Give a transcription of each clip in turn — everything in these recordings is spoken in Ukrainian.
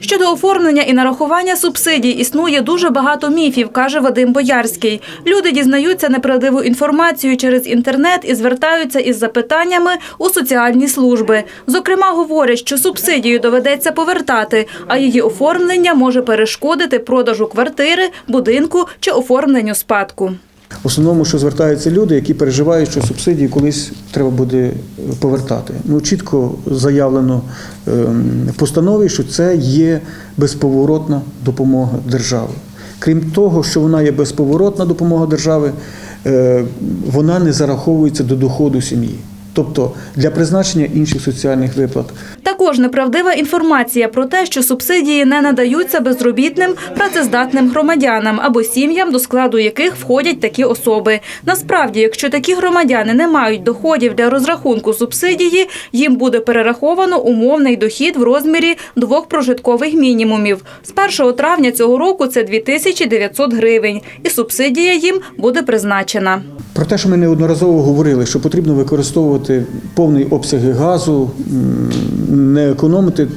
Щодо оформлення і нарахування субсидій існує дуже багато міфів, каже Вадим Боярський. Люди дізнаються неправдиву інформацію через інтернет і звертаються із запитаннями у соціальні служби. Зокрема, говорять, що субсидію доведеться повертати, а її оформлення може перешкодити продажу квартири, будинку чи оформленню спадку. В основному, що звертаються люди, які переживають, що субсидії колись треба буде повертати. Ну, чітко заявлено ем, в постанові, що це є безповоротна допомога держави. Крім того, що вона є безповоротна допомога держави, е, вона не зараховується до доходу сім'ї. Тобто для призначення інших соціальних виплат Також неправдива інформація про те, що субсидії не надаються безробітним працездатним громадянам або сім'ям, до складу яких входять такі особи. Насправді, якщо такі громадяни не мають доходів для розрахунку субсидії, їм буде перераховано умовний дохід в розмірі двох прожиткових мінімумів. З 1 травня цього року це 2900 гривень, і субсидія їм буде призначена. Про те, що ми неодноразово говорили, що потрібно використовувати повний обсяги газу, не економити,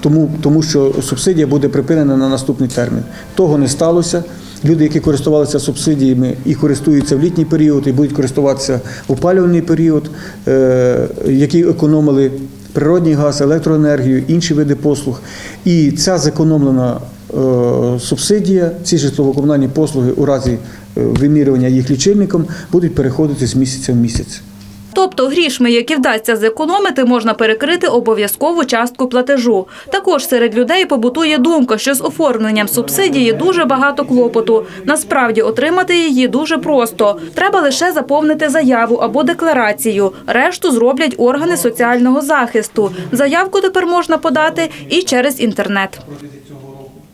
тому, тому що субсидія буде припинена на наступний термін. Того не сталося. Люди, які користувалися субсидіями і користуються в літній період, і будуть користуватися в опалювальний період, е, які економили природний газ, електроенергію, інші види послуг. І ця зекономлена субсидія, ці житлово-комунальні послуги у разі е, вимірювання їх лічильником будуть переходити з місяця в місяць. Тобто грішми, які вдасться зекономити, можна перекрити обов'язкову частку платежу. Також серед людей побутує думка, що з оформленням субсидії дуже багато клопоту. Насправді отримати її дуже просто. Треба лише заповнити заяву або декларацію. Решту зроблять органи соціального захисту. Заявку тепер можна подати і через інтернет.